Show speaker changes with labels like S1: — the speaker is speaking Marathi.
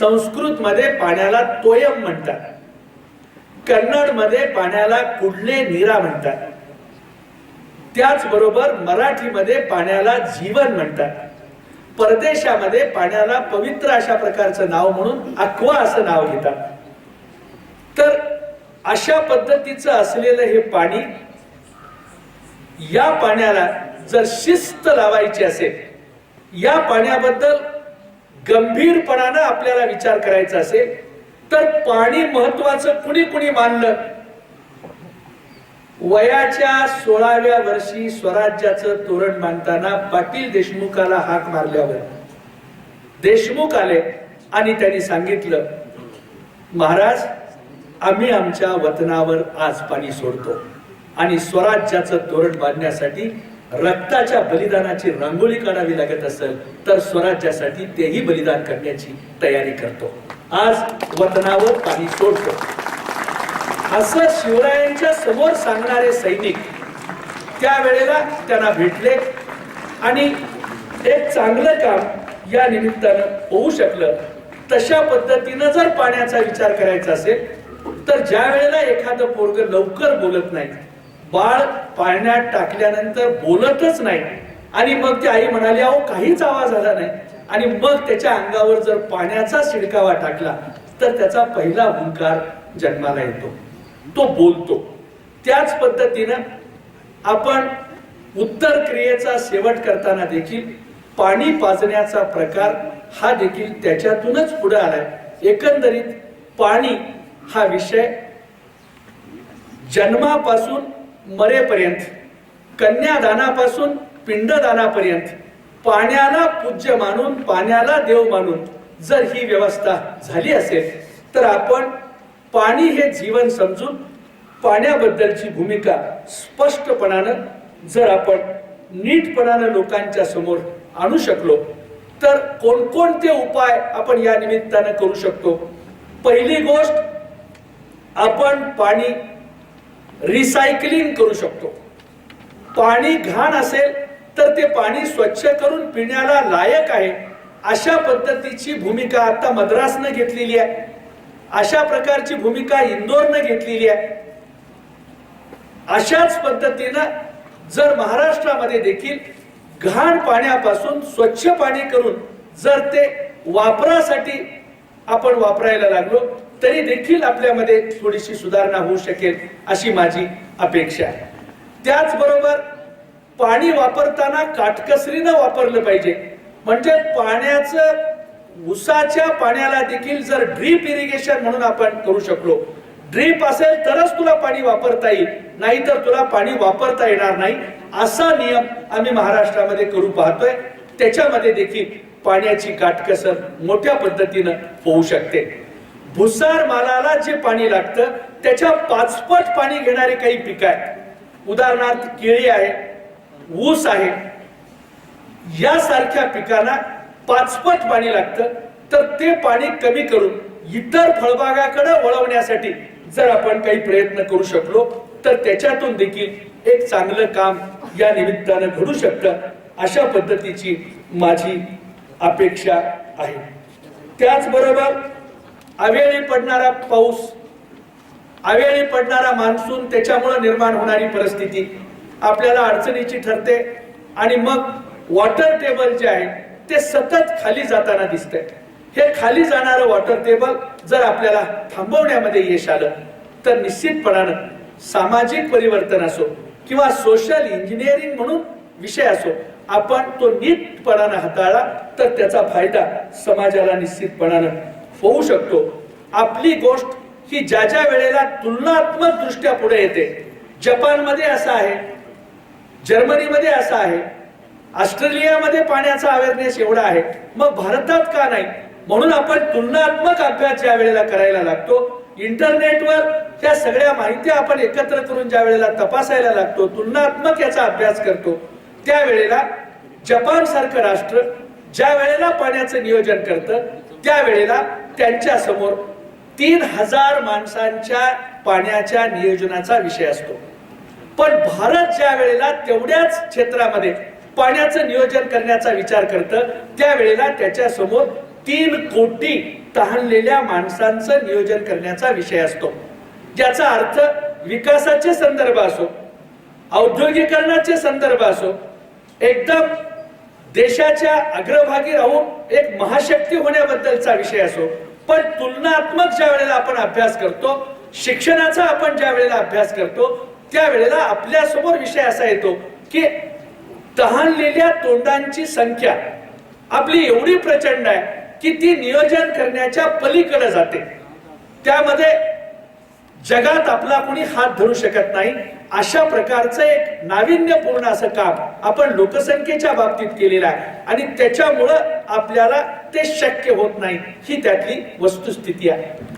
S1: संस्कृत मध्ये पाण्याला तोयम म्हणतात. कन्नडमध्ये पाण्याला कुडले नीरा म्हणतात. त्याचबरोबर मराठीमध्ये पाण्याला जीवन म्हणतात. परदेशामध्ये पाण्याला पवित्र अशा प्रकारचं नाव म्हणून अक्वा असं नाव घेतात. तर अशा पद्धतीचं असलेलं हे पाणी या पाण्याला जर शिस्त लावायची असेल या पाण्याबद्दल गंभीरपणानं आपल्याला विचार करायचा असेल तर पाणी महत्वाचं कुणी कुणी मानलं? वयाच्या सोळाव्या वर्षी स्वराज्याचं तोरण बांधताना पाटील देशमुखाला हाक मारल्यावर. देशमुख आले आणि त्यांनी सांगितलं महाराज आम्ही आमच्या वतनावर आज पाणी सोडतो आणि स्वराज्याचं तोरण बांधण्यासाठी रक्ताच्या बलिदानाची रांगोळी काढावी लागत असेल तर स्वराज्यासाठी तेही बलिदान करण्याची तयारी करतो. आज वतनावर पाणी सोडतो. असं शिवरायांच्या समोर सांगणारे सैनिक त्यावेळेला त्यांना भेटले आणि एक चांगलं काम या निमित्तानं होऊ शकलं. तशा पद्धतीनं जर पाण्याचा विचार करायचा असेल तर ज्या वेळेला एखादं पोरग लवकर बोलत नाही बाळ पाळण्यात टाकल्यानंतर बोलतच नाही. आणि मग ती आई म्हणाली अहो काहीच आवाज आला नाही. आणि मग त्याच्या अंगावर जर पाण्याचा शिडकावा टाकला तर त्याचा पहिला हुंकार जन्माला येतो. तो बोलतो. त्याच पद्धतीनं आपण उत्तर क्रियेचा शेवट करताना देखील पाणी पाजण्याचा प्रकार हा देखील त्याच्यातूनच पुढे आलाय. एकंदरीत पाणी हा विषय जन्मापासून मरेपर्यंत कन्यादानापासून पिंडदानापर्यंत पाण्याला पूज्य मानून पाण्याला देव मानून जर ही व्यवस्था झाली असेल तर आपण पाणी हे जीवन समजून पाण्याबद्दलची भूमिका स्पष्टपणानं जर आपण नीटपणानं लोकांच्या समोर आणू शकलो तर कोणकोणते उपाय आपण या निमित्तानं करू शकतो? पहिली गोष्ट आपण पाणी रिसायकलिंग करू शकतो. पाणी घाण असेल तर ते पाणी स्वच्छ करून पिण्याला लायक आहे अशा पद्धतीची भूमिका आता मद्रासनं घेतलेली आहे. अशा प्रकारची भूमिका इंदोरनं घेतलेली आहे. अशाच पद्धतीनं जर महाराष्ट्रामध्ये देखील घाण पाण्यापासून स्वच्छ पाणी करून जर ते वापरासाठी आपण वापरायला लागलो तरी देखील आपल्यामध्ये थोडीशी सुधारणा होऊ शकेल अशी माझी अपेक्षा आहे. त्याचबरोबर पाणी वापरताना काटकसरीनं वापरलं पाहिजे. म्हणजे पाण्याचं उसाच्या पाण्याला देखील जर ड्रीप इरिगेशन म्हणून आपण करू शकलो ड्रीप असेल तरच तुला पाणी वापरता येईल नाहीतर तुला पाणी वापरता येणार नाही असा नियम आम्ही महाराष्ट्रामध्ये करू पाहतोय. त्याच्यामध्ये देखील पाण्याची काटकसर मोठ्या पद्धतीनं होऊ शकते. भुसार मालाला जे पाणी लागतं त्याच्या पाचपट पाणी घेणारे काही पिकं आहेत. उदाहरणार्थ केळी आहे ऊस आहे. यासारख्या पिकांना पाचपट पाणी लागतं तर ते पाणी कमी करून इतर फळबागाकडे वळवण्यासाठी जर आपण काही प्रयत्न करू शकलो तर त्याच्यातून देखील एक चांगलं काम या निमित्तानं घडू शकतं अशा पद्धतीची माझी अपेक्षा आहे. त्याचबरोबर अवेळी पडणारा पाऊस अवेळी पडणारा मान्सून त्याच्यामुळे निर्माण होणारी परिस्थिती आपल्याला अडचणीची ठरते आणि मग वॉटर टेबल जे आहे ते सतत खाली जाताना दिसतंय. हे खाली जाणारं वॉटर टेबल जर आपल्याला थांबवण्यामध्ये यश आलं तर निश्चितपणानं सामाजिक परिवर्तन असो किंवा सोशल इंजिनिअरिंग म्हणून विषय असो आपण तो नीटपणानं हाताळला तर त्याचा फायदा समाजाला निश्चितपणानं होऊ शकतो. आपली गोष्ट ही ज्या ज्या वेळेला तुलनात्मक दृष्ट्या पुढे येते जपानमध्ये असं आहे जर्मनीमध्ये असं आहे ऑस्ट्रेलियामध्ये पाण्याचा अवेअरनेस एवढा आहे मग भारतात का नाही? म्हणून आपण तुलनात्मक अभ्यास ज्या वेळेला करायला लागतो इंटरनेटवर त्या सगळ्या माहिती आपण एकत्र करून ज्या वेळेला तपासायला लागतो तुलनात्मक याचा अभ्यास करतो त्यावेळेला जपान सारखं राष्ट्र ज्या वेळेला पाण्याचं नियोजन करतं त्यावेळेला त्यांच्यासमोर तीन हजार माणसांच्या पाण्याच्या नियोजनाचा विषय असतो. पण भारत ज्या वेळेला तेवढ्याच क्षेत्रामध्ये पाण्याचं नियोजन करण्याचा विचार करतं त्यावेळेला त्याच्यासमोर तीन कोटी तहानलेल्या माणसांचं नियोजन करण्याचा विषय असतो. ज्याचा अर्थ विकासाचे संदर्भ असो औद्योगिकरणाचे संदर्भ असो एकदम देशाच्या अग्रभागी राहून एक महाशक्ती होण्याबद्दलचा विषय असो पण तुलनात्मक ज्या वेळेला आपण अभ्यास करतो शिक्षणाचा आपण ज्या वेळेला अभ्यास करतो त्यावेळेला आपल्यासमोर विषय असा येतो की तहानलेल्या तोंडांची संख्या आपली एवढी प्रचंड आहे की ती नियोजन करण्याच्या पलीकडे जाते. त्यामध्ये जगात आपला कोणी हात धरू शकत नाही. अशा प्रकारचं एक नाविन्यपूर्ण असं काम आपण लोकसंख्येच्या बाबतीत केलेलं आहे. आणि त्याच्यामुळं आपल्याला ते शक्य होत नाही. ही त्यातली वस्तुस्थिती आहे.